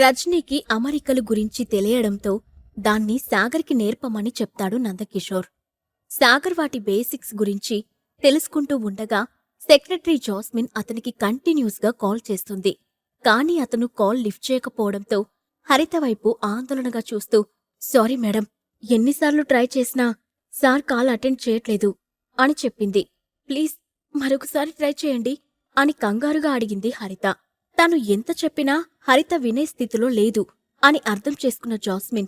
రజనీకి అమరికలు గురించి తెలియడంతో దాన్ని సాగర్కి నేర్పమని చెప్తాడు నందకిషోర్. సాగర్ వాటి బేసిక్స్ గురించి తెలుసుకుంటూ ఉండగా సెక్రటరీ జాస్మిన్ అతనికి కంటిన్యూస్గా కాల్ చేస్తుంది. కానీ అతను కాల్ లిఫ్ట్ చేయకపోవడంతో హరిత వైపు ఆందోళనగా చూస్తూ సారీ మేడం ఎన్నిసార్లు ట్రై చేసినా సార్ కాల్ అటెండ్ చేయట్లేదు అని చెప్పింది. ప్లీజ్ మరొకసారి ట్రై చేయండి అని కంగారుగా అడిగింది హరిత. తాను ఎంత చెప్పినా హరిత వినే స్థితిలో లేదు అని అర్థం చేసుకున్న జాస్మిన్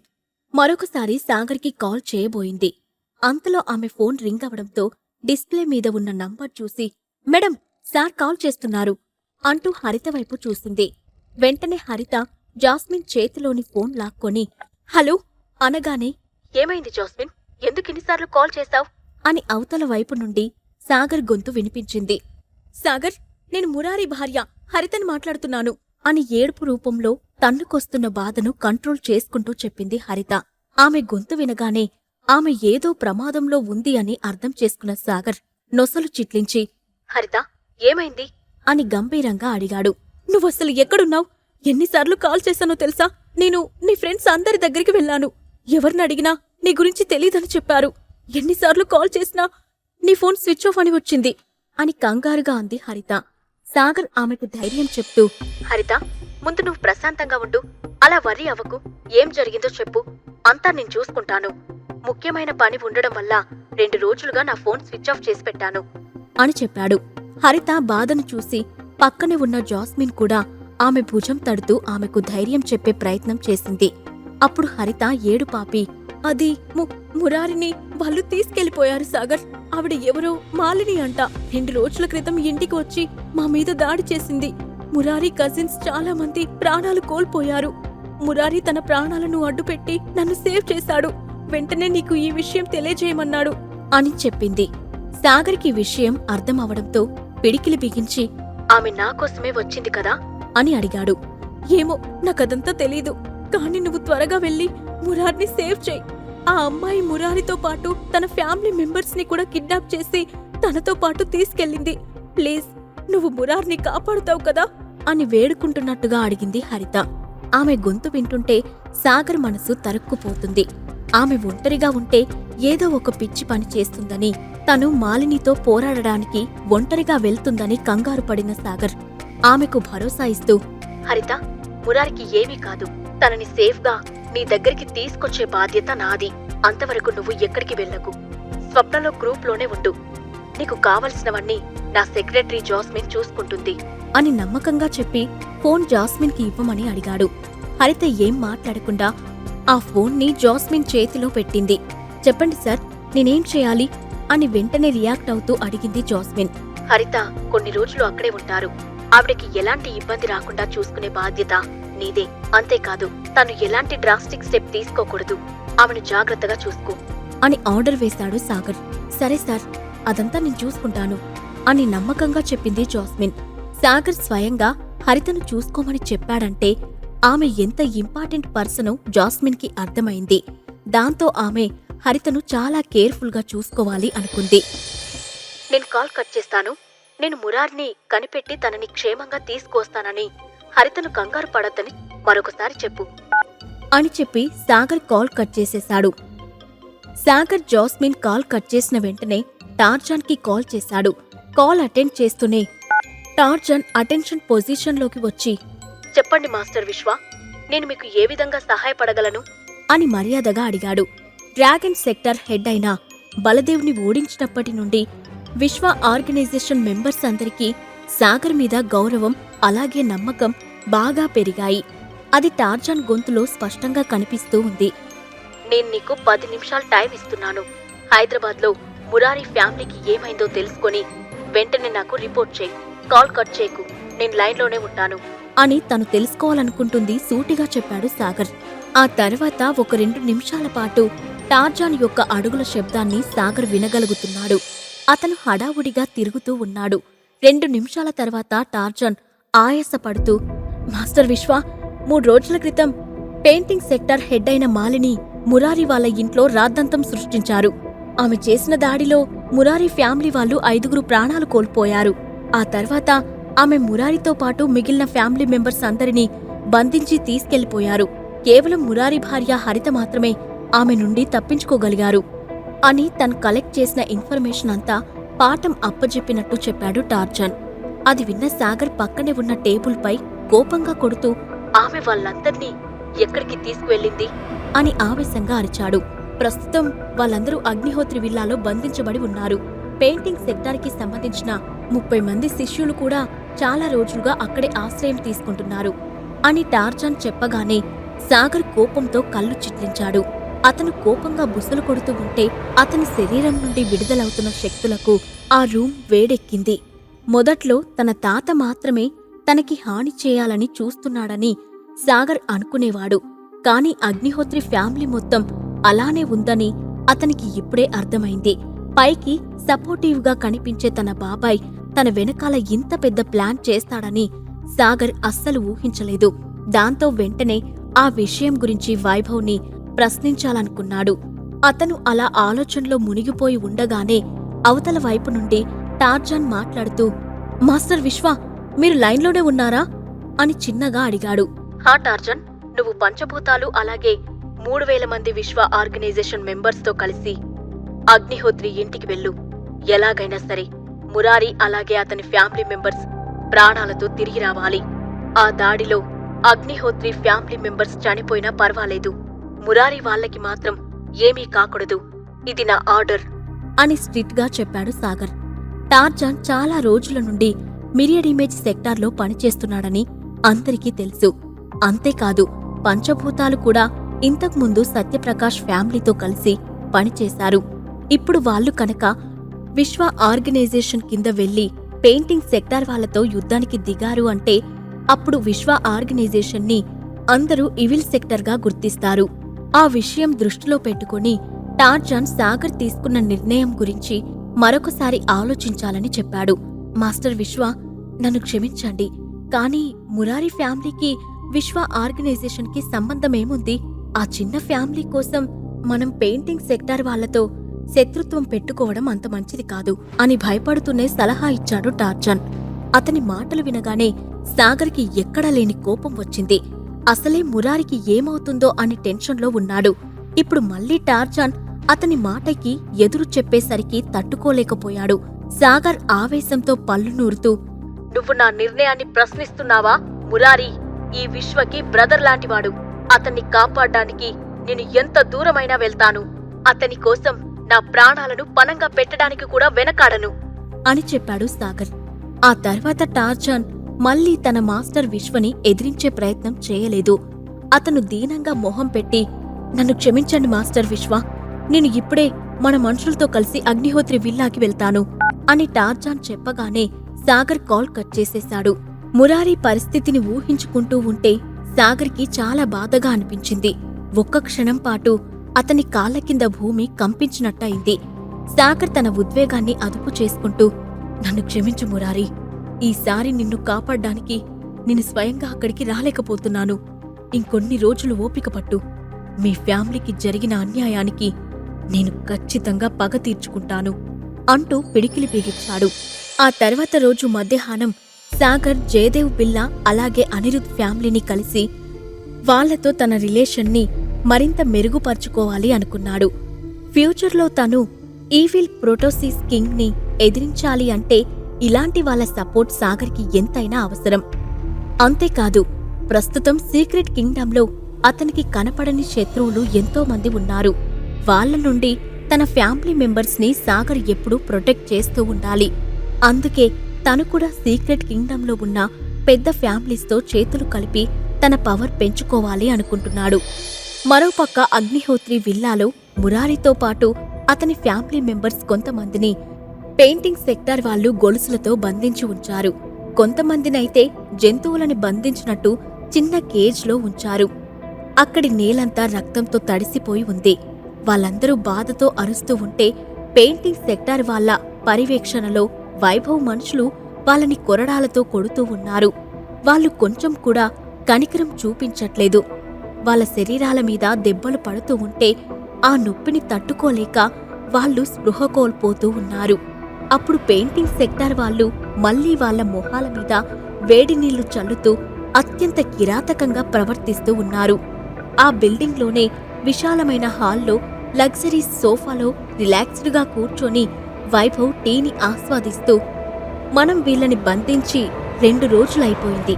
మరొకసారి సాగర్కి కాల్ చేయబోయింది. అంతలో ఆమె ఫోన్ రింగ్ అవడంతో డిస్ప్లే మీద ఉన్న నంబర్ చూసి మేడం సార్ కాల్ చేస్తున్నారు అంటూ హరిత వైపు చూసింది. వెంటనే హరిత జాస్మిన్ చేతిలోని ఫోన్ లాక్కొని హలో అనగానే ఏమైంది జాస్మిన్? ఎందుకిన్నిసార్లు కాల్ చేశావ్? అని అవతల వైపు నుండి సాగర్ గొంతు వినిపించింది. సాగర్ నేను మురారి భార్య. హరితని మాట్లాడుతున్నాను అని ఏడుపు రూపంలో తన్నుకొస్తున్న బాధను కంట్రోల్ చేసుకుంటూ చెప్పింది హరిత. ఆమె గొంతు వినగానే ఆమె ఏదో ప్రమాదంలో ఉంది అని అర్థం చేసుకున్న సాగర్ నొసలు చిట్లించి హరిత ఏమైంది? అని గంభీరంగా అడిగాడు. నువ్వసలు ఎక్కడున్నావు? ఎన్నిసార్లు కాల్ చేశానో తెలుసా? నేను నీ ఫ్రెండ్స్ అందరి దగ్గరికి వెళ్ళాను. ఎవరిని అడిగినా నీ గురించి తెలీదని చెప్పారు. ఎన్నిసార్లు కాల్ చేసినా నీ ఫోన్ స్విచ్ ఆఫ్ అని వచ్చింది అని కంగారుగా అంది హరిత. సాగర్ ఆమెకు ధైర్యం చెప్తూ హరిత ముందు నువ్వు ప్రశాంతంగా ఉండు. అలా వర్రీ అవ్వకు. ఏం జరిగిందో చెప్పు. అంతా నేను చూసుకుంటాను. ముఖ్యమైన పని ఉండడం వల్ల రెండు రోజులుగా నా ఫోన్ స్విచ్ ఆఫ్ చేసి పెట్టాను అని చెప్పాడు. హరిత బాధను చూసి పక్కనే ఉన్న జాస్మిన్ కూడా ఆమె భుజం తడుతూ ఆమెకు ధైర్యం చెప్పే ప్రయత్నం చేసింది. అప్పుడు హరిత ఏడు పాపి అది ము మురారిని వాళ్ళు తీసుకెళ్ళిపోయారు సాగర్. ఆవిడ ఎవరో మాలిని అంట. రెండు రోజుల క్రితం ఇంటికి వచ్చి మా మీద దాడి చేసింది. మురారి కజిన్స్ చాలా మంది ప్రాణాలు కోల్పోయారు. మురారి తన ప్రాణాలను అడ్డుపెట్టి నన్ను సేవ్ చేశాడు. వెంటనే నీకు ఈ విషయం తెలియజేయమన్నాడు అని చెప్పింది. సాగర్కి విషయం అర్థం అవడంతో పిడికిలి బిగించి ఆమె నాకోసమే వచ్చింది కదా? అని అడిగాడు. ఏమో నాకదంతా తెలీదు. కానీ నువ్వు త్వరగా వెళ్ళి మురార్ని సేవ్ చేయి. ఆ అమ్మాయి మురారితో పాటు తన ఫ్యామిలీ మెంబర్స్ని కూడా కిడ్నాప్ చేసి తనతో పాటు తీసుకెళ్ళింది. ప్లీజ్ నువ్వు మురార్ని కాపాడుతావు కదా అని వేడుకుంటున్నట్టుగా అడిగింది హరిత. ఆమె గొంతు వింటుంటే సాగర్ మనసు తరుక్కుపోతుంది. ఆమె ఒంటరిగా ఉంటే ఏదో ఒక పిచ్చి పని చేస్తుందని తను మాలినితో పోరాడడానికి ఒంటరిగా వెళ్తుందని కంగారు పడిన సాగర్ ఆమెకు భరోసా ఇస్తూ హరిత మురారికి ఏమీ కాదు. తనని సేఫ్గా నీ దగ్గరికి తీసుకొచ్చే బాధ్యత నాది. అంతవరకు నువ్వు ఎక్కడికి వెళ్ళకు. స్వప్నలో గ్రూప్లోనే ఉండు. నీకు కావలసినవన్నీ నా సెక్రటరీ జాస్మిన్ చూసుకుంటుంది. అని నమ్మకంగా చెప్పి ఫోన్ జాస్మిన్కి ఇవ్వమని అడిగాడు. హరిత ఏం మాట్లాడకుండా ఆ ఫోన్ని జాస్మిన్ చేతిలో పెట్టింది. చెప్పండి సార్ నేనేం చేయాలి? అని వెంటనే రియాక్ట్ అవుతూ అడిగింది జాస్మిన్. హరిత కొన్ని రోజులు అక్కడే ఉంటారు. ఆవిడకి ఎలాంటి ఇబ్బంది రాకుండా చూసుకునే బాధ్యత. నీదే. అంతేకాదు తను ఎలాంటి డ్రాస్టిక్ స్టెప్ తీసుకోకూడదు. ఆమెను జాగ్రత్తగా చూసుకో. అని ఆర్డర్ వేశాడు సాగర్. సరే సార్ అదంతా నేను చూసుకుంటాను అని నమ్మకంగా చెప్పింది జాస్మిన్. సాగర్ స్వయంగా హరితను చూసుకోమని చెప్పాడంటే ఆమె ఎంత ఇంపార్టెంట్ పర్సనో జాస్మిన్కి అర్థమైంది. దాంతో ఆమె హరితను చాలా కేర్ఫుల్గా చూసుకోవాలి అనుకుంది. నేను కాల్ కట్ చేస్తాను. నేను మురార్ని కనిపెట్టి తనని క్షేమంగా తీసుకొస్తానని హరితను కంగారు పడద్దని మరొకసారి చెప్పు. అని చెప్పి సాగర్ కాల్ కట్ చేసేశాడు. సాగర్ జాస్మిన్ కాల్ కట్ చేసిన వెంటనే టార్జాన్కి కాల్ చేశాడు. కాల్ అటెండ్ చేస్తూనే టార్జాన్ అటెన్షన్ పొజిషన్లోకి వచ్చి చెప్పండి మాస్టర్ విశ్వ నేను మీకు ఏ విధంగా సహాయపడగలను? అని మర్యాదగా అడిగాడు. డ్రాగన్ సెక్టర్ హెడ్ అయిన బలదేవ్ని ఓడించినప్పటి నుండి విశ్వ ఆర్గనైజేషన్ మెంబర్స్ అందరికీ సాగర్ మీద గౌరవం అలాగే నమ్మకం బాగా పెరిగాయి. అది టార్జాన్ గొంతులో స్పష్టంగా కనిపిస్తూ ఉంది. నేను నీకు పది నిమిషాలు టైం ఇస్తున్నాను. హైదరాబాద్లో మురారి ఫ్యామిలీకి ఏమైందో తెలుసుకొని వెంటనే నాకు రిపోర్ట్ చేయి. కాల్ కట్ చేయకు. నేను లైన్లోనే ఉంటాను. అని తను తెలుసుకోవాలనుకుంటుంది సూటిగా చెప్పాడు సాగర్. ఆ తర్వాత ఒక రెండు నిమిషాల పాటు టార్జాన్ యొక్క అడుగుల శబ్దాన్ని సాగర్ వినగలుగుతున్నాడు. అతను హడావుడిగా తిరుగుతూ ఉన్నాడు. రెండు నిమిషాల తర్వాత టార్జన్ ఆయాసపడుతూ మాస్టర్ విశ్వ మూడు రోజుల క్రితం పెయింటింగ్ సెక్టర్ హెడ్ అయిన మాలిని మురారి వాళ్ళ ఇంట్లో రాద్దంతం సృష్టించారు. ఆమె చేసిన దాడిలో మురారి ఫ్యామిలీ వాళ్ళు ఐదుగురు ప్రాణాలు కోల్పోయారు. ఆ తర్వాత ఆమె మురారితో పాటు మిగిలిన ఫ్యామిలీ మెంబర్స్ అందరినీ బంధించి తీసుకెళ్ళిపోయారు. కేవలం మురారి భార్య హరిత మాత్రమే ఆమె నుండి తప్పించుకోగలిగారు. అని తను కలెక్ట్ చేసిన ఇన్ఫర్మేషన్ అంతా పాఠం అప్పజెప్పినట్టు చెప్పాడు టార్జన్. అది విన్న సాగర్ పక్కనే ఉన్న టేబుల్పై కోపంగా కొడుతూ ఆమె వాళ్ళందర్నీ ఎక్కడికి తీసుకువెళ్ళింది? అని ఆవేశంగా అరిచాడు. ప్రస్తుతం వాళ్ళందరూ అగ్నిహోత్రి విల్లాలో బంధించబడి ఉన్నారు. పెయింటింగ్ సెక్టార్కి సంబంధించిన ముప్పై మంది శిష్యులు కూడా చాలా రోజులుగా అక్కడే ఆశ్రయం తీసుకుంటున్నారు అని టార్జాన్ చెప్పగానే సాగర్ కోపంతో కళ్ళు చిట్లించాడు. అతను కోపంగా బుసలు కొడుతూ ఉంటే అతని శరీరం నుండి విడుదలవుతున్న శక్తులకు ఆ రూమ్ వేడెక్కింది. మొదట్లో తన తాత మాత్రమే తనకి హాని చేయాలని చూస్తున్నాడని సాగర్ అనుకునేవాడు. కాని అగ్నిహోత్రి ఫ్యామిలీ మొత్తం అలానే ఉందని అతనికి ఇప్పుడే అర్థమైంది. పైకి సపోర్టివ్గా కనిపించే తన బాబాయ్ తన వెనకాల ఇంత పెద్ద ప్లాన్ చేస్తాడని సాగర్ అస్సలు ఊహించలేదు. దాంతో వెంటనే ఆ విషయం గురించి వైభవ్ని ప్రశ్నించాలనుకున్నాడు. అతను అలా ఆలోచనలో మునిగిపోయి ఉండగానే అవతల వైపు నుండి టార్జాన్ మాట్లాడుతూ మాస్టర్ విశ్వ మీరు లైన్లోనే ఉన్నారా? అని చిన్నగా అడిగాడు. హా టార్జన్ నువ్వు పంచభూతాలు అలాగే మూడు వేల మంది విశ్వ ఆర్గనైజేషన్ మెంబర్స్తో కలిసి అగ్నిహోత్రి ఇంటికి వెళ్ళు. ఎలాగైనా సరే మురారి అలాగే అతని ఫ్యామిలీ మెంబర్స్ ప్రాణాలతో తిరిగి రావాలి. ఆ దాడిలో అగ్నిహోత్రి ఫ్యామిలీ మెంబర్స్ చనిపోయినా పర్వాలేదు. మురారి వాళ్ళకి మాత్రం ఏమీ కాకూడదు. ఇది నా ఆర్డర్. అని స్ట్రిక్ట్గా చెప్పాడు సాగర్. టార్జాన్ చాలా రోజుల నుండి మిరియడ్ ఇమేజ్ సెక్టార్లో పనిచేస్తున్నాడని అందరికీ తెలుసు. అంతేకాదు పంచభూతాలు కూడా ఇంతకుముందు సత్యప్రకాష్ ఫ్యామిలీతో కలిసి పనిచేశారు. ఇప్పుడు వాళ్ళు కనుక విశ్వ ఆర్గనైజేషన్ కింద వెళ్ళి పెయింటింగ్ సెక్టార్ వాళ్ళతో యుద్ధానికి దిగారు అంటే అప్పుడు విశ్వ ఆర్గనైజేషన్ని అందరూ ఇవిల్ సెక్టర్గా గుర్తిస్తారు. ఆ విషయం దృష్టిలో పెట్టుకుని టార్జాన్ సాగర్ తీసుకున్న నిర్ణయం గురించి మరొకసారి ఆలోచించాలని చెప్పాడు. మాస్టర్ విశ్వ నన్ను క్షమించండి కానీ మురారి ఫ్యామిలీకి విశ్వ ఆర్గనైజేషన్కి సంబంధమేముంది? ఆ చిన్న ఫ్యామిలీ కోసం మనం పెయింటింగ్ సెక్టార్ వాళ్ళతో శత్రుత్వం పెట్టుకోవడం అంత మంచిది కాదు అని భయపడుతూనే సలహా ఇచ్చాడు టార్జాన్. అతని మాటలు వినగానే సాగర్కి ఎక్కడా లేని కోపం వచ్చింది. అసలే మురారికి ఏమవుతుందో అని టెన్షన్లో ఉన్నాడు. ఇప్పుడు మళ్ళీ టార్జాన్ అతని మాటకి ఎదురు చెప్పేసరికి తట్టుకోలేకపోయాడు. సాగర్ ఆవేశంతో పళ్ళు నూరుతూ నువ్వు నా నిర్ణయాన్ని ప్రశ్నిస్తున్నావా? మురారి ఈ విశ్వకి బ్రదర్ లాంటివాడు. అతన్ని కాపాడడానికి నేను ఎంత దూరమైనా వెళ్తాను. అతని కోసం నా ప్రాణాలను పణంగా పెట్టడానికి కూడా వెనకాడను. అని చెప్పాడు సాగర్. ఆ తర్వాత టార్జాన్ మళ్ళీ తన మాస్టర్ విశ్వని ఎదిరించే ప్రయత్నం చేయలేదు. అతను దీనంగా మొహం పెట్టి నన్ను క్షమించండి మాస్టర్ విశ్వ. నేను ఇప్పుడే మన మనుషులతో కలిసి అగ్నిహోత్రి విల్లాకి వెళ్తాను అని టార్జాన్ చెప్పగానే సాగర్ కాల్ కట్ చేసేశాడు. మురారి పరిస్థితిని ఊహించుకుంటూ ఉంటే సాగర్కి చాలా బాధగా అనిపించింది. ఒక్క క్షణం పాటు అతని కాళ్ళ కింద భూమి కంపించినట్టయింది. సాగర్ తన ఉద్వేగాన్ని అదుపు చేసుకుంటూ నన్ను క్షమించు మురారి. ఈసారి నిన్ను కాపాడ్డానికి నేను స్వయంగా అక్కడికి రాలేకపోతున్నాను. ఇంకొన్ని రోజులు ఓపిక పట్టు. మీ ఫ్యామిలీకి జరిగిన అన్యాయానికి నేను ఖచ్చితంగా పగ తీర్చుకుంటాను అంటూ పిడికిలి బిగించాడు ఆ తర్వాత రోజు మధ్యాహ్నం సాగర్ జయదేవ్ పిల్ల అలాగే అనిరుద్ ఫ్యామిలీని కలిసి వాళ్ళతో తన రిలేషన్ని మరింత మెరుగుపరుచుకోవాలి అనుకున్నాడు. ఫ్యూచర్లో తను ఈవిల్ ప్రోటోసిస్ కింగ్ని ఎదిరించాలి అంటే ఇలాంటి వాళ్ళ సపోర్ట్ సాగర్కి ఎంతైనా అవసరం. అంతేకాదు ప్రస్తుతం సీక్రెట్ కింగ్డమ్లో అతనికి కనపడని శత్రువులు ఎంతోమంది ఉన్నారు. వాళ్ళ నుండి తన ఫ్యామిలీ మెంబర్స్ని సాగర్ ఎప్పుడూ ప్రొటెక్ట్ చేస్తూ ఉండాలి. అందుకే తను కూడా సీక్రెట్ కింగ్డమ్లో ఉన్న పెద్ద ఫ్యామిలీస్తో చేతులు కలిపి తన పవర్ పెంచుకోవాలి అనుకుంటున్నాడు. మరోపక్క అగ్నిహోత్రి విల్లాలో మురారితో పాటు అతని ఫ్యామిలీ మెంబర్స్ కొంతమందిని పెయింటింగ్ సెక్టార్ వాళ్ళు గొలుసులతో బంధించి ఉంచారు. కొంతమందినైతే జంతువులని బంధించినట్టు చిన్న కేజ్లో ఉంచారు. అక్కడి నేలంతా రక్తంతో తడిసిపోయి ఉంది. వాళ్ళందరూ బాధతో అరుస్తూ ఉంటే పెయింటింగ్ సెక్టార్ వాళ్ళ పర్యవేక్షణలో వైభవ్ మనుషులు వాళ్ళని కొరడాలతో కొడుతూ ఉన్నారు. వాళ్ళు కొంచెం కూడా కనికరం చూపించట్లేదు. వాళ్ళ శరీరాల మీద దెబ్బలు పడుతూ ఉంటే ఆ నొప్పిని తట్టుకోలేక వాళ్ళు స్పృహ కోల్పోతూ ఉన్నారు. అప్పుడు పెయింటింగ్ సెక్టార్ వాళ్ళు మళ్ళీ వాళ్ళ మొహాల మీద వేడి నీళ్ళు చల్లుతూ అత్యంత కిరాతకంగా ప్రవర్తిస్తూ ఉన్నారు. ఆ బిల్డింగ్లోనే విశాలమైన హాల్లో లగ్జరీ సోఫాలో రిలాక్స్డ్గా కూర్చొని వైభవ్ టీని ఆస్వాదిస్తూ మనం వీళ్ళని బంధించి రెండు రోజులైపోయింది.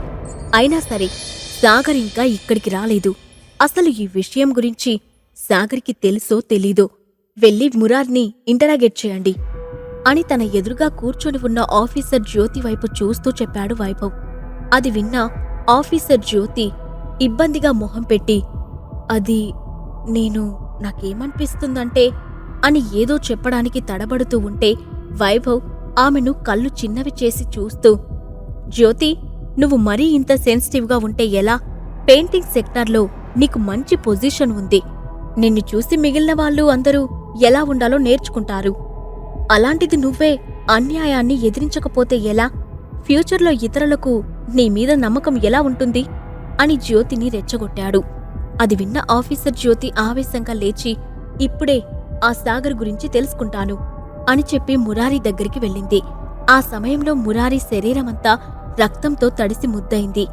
అయినా సరే సాగర్ ఇంకా ఇక్కడికి రాలేదు. అసలు ఈ విషయం గురించి సాగర్కి తెలుసో తెలీదో? వెళ్ళి మురార్ని ఇంటరాగేట్ చేయండి. అని తన ఎదురుగా కూర్చొని ఉన్న ఆఫీసర్ జ్యోతి వైపు చూస్తూ చెప్పాడు వైభవ్. అది విన్న ఆఫీసర్ జ్యోతి ఇబ్బందిగా మొహం పెట్టి అది నేను నాకేమనిపిస్తుందంటే అని ఏదో చెప్పడానికి తడబడుతూ ఉంటే వైభవ్ ఆమెను కళ్ళు చిన్నవి చేసి చూస్తూ జ్యోతి నువ్వు మరీ ఇంత సెన్సిటివ్గా ఉంటే ఎలా? పెయింటింగ్ సెక్టార్లో నీకు మంచి పొజిషన్ ఉంది. నిన్ను చూసి మిగిలిన వాళ్ళు అందరూ ఎలా ఉండాలో నేర్చుకుంటారు. అలాంటిది నువ్వే అన్యాయాన్ని ఎదిరించకపోతే ఎలా? ఫ్యూచర్లో ఇతరులకు నీ మీద నమ్మకం ఎలా ఉంటుంది? అని జ్యోతిని రెచ్చగొట్టాడు. అది విన్న ఆఫీసర్ జ్యోతి ఆవేశంగా లేచి ఇప్పుడే ఆ సాగర్ గురించి తెలుసుకుంటాను అని చెప్పి మురారి దగ్గరికి వెళ్ళింది. ఆ సమయంలో మురారి శరీరమంతా రక్తంతో తడిసి ముద్దయింది.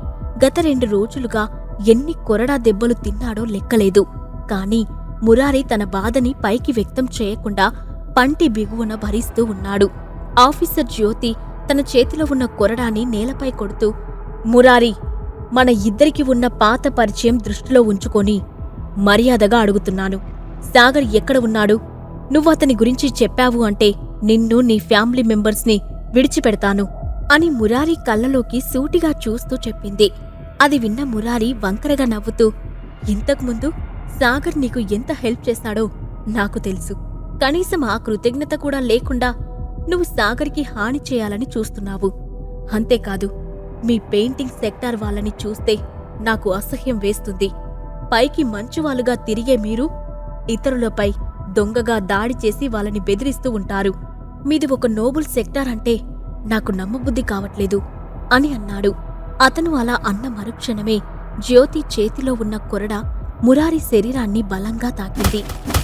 గత రెండు రోజులుగా ఎన్ని కొరడా దెబ్బలు తిన్నాడో లెక్కలేదు. కాని మురారి తన బాధని పైకి వ్యక్తం చేయకుండా పంటి బిగువున భరిస్తూ ఉన్నాడు. ఆఫీసర్ జ్యోతి తన చేతిలో ఉన్న కొరడాని నేలపై కొడుతూ మురారి మన ఇద్దరికి ఉన్న పాత పరిచయం దృష్టిలో ఉంచుకొని మర్యాదగా అడుగుతున్నాను. సాగర్ ఎక్కడ ఉన్నాడు? నువ్వు అతని గురించి చెప్పావు అంటే నిన్ను నీ ఫ్యామిలీ మెంబర్స్ని విడిచిపెడతాను అని మురారి కళ్ళలోకి సూటిగా చూస్తూ చెప్పింది. అది విన్న మురారి వంకరగా నవ్వుతూ ఇంతకుముందు సాగర్ నీకు ఎంత హెల్ప్ చేశాడో నాకు తెలుసు. కనీసం ఆ కృతజ్ఞత కూడా లేకుండా నువ్వు సాగర్కి హాని చేయాలని చూస్తున్నావు. అంతేకాదు మీ పెయింటింగ్ సెక్టార్ వాళ్ళని చూస్తే నాకు అసహ్యం వేస్తుంది. పైకి మంచువాలుగా తిరిగే మీరు ఇతరులపై దొంగగా దాడి చేసి వాళ్ళని బెదిరిస్తూ ఉంటారు. మీది ఒక నోబుల్ సెక్టార్ అంటే నాకు నమ్మబుద్ధి కావట్లేదు అని అన్నాడు. అతను అలా అన్న మరుక్షణమే జ్యోతి చేతిలో ఉన్న కొరడ మురారి శరీరాన్ని బలంగా తాకింది.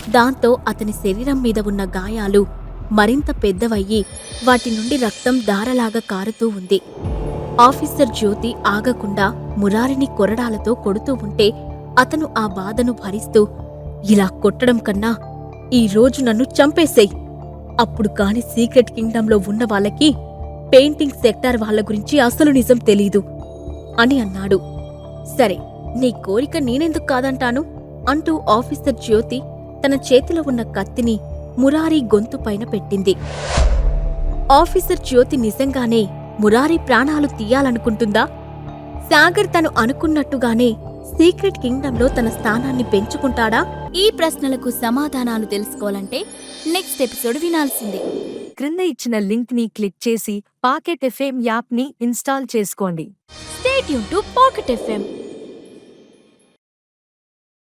దాంతో అతని శరీరం మీద ఉన్న గాయాలు మరింత పెద్దవయ్యి వాటి నుండి రక్తం దారలాగా కారుతూ ఉంది. ఆఫీసర్ జ్యోతి ఆగకుండా మురారిని కొరడాలతో కొడుతూ ఉంటే అతను ఆ బాధను భరిస్తూ ఇలా కొట్టడం కన్నా ఈ రోజు నన్ను చంపేసేయ్. అప్పుడు కాని సీక్రెట్ కింగ్డంలో ఉన్న వాళ్ళకి పెయింటింగ్ సెక్టార్ వాళ్ళ గురించి అసలు నిజం తెలీదు అని అన్నాడు. సరే నీ కోరిక నేనెందుకు కాదంటాను? అంటూ ఆఫీసర్ జ్యోతి తన చేతిలో ఉన్న కత్తిని మురారి గొంతుపైన పెట్టింది. ఆఫీసర్ జ్యోతి నిజంగానే మురారి ప్రాణాలు తీయాలనుకుంటుందా? సాగర్ తను అనుకున్నట్టుగానే సీక్రెట్ కింగ్డంలో తన స్థానాన్ని పెంచుకుంటాడా? ఈ ప్రశ్నలకు సమాధానాలు తెలుసుకోవాలంటే నెక్స్ట్ ఎపిసోడ్ వినాల్సిందే. క్రింద ఇచ్చిన లింక్ని క్లిక్ చేసి పాకెట్ ఎఫ్ఎం యాప్ని ఇన్స్టాల్ చేసుకోండి. స్టేట్ యూన్ టు పాకెట్ ఎఫ్ఎం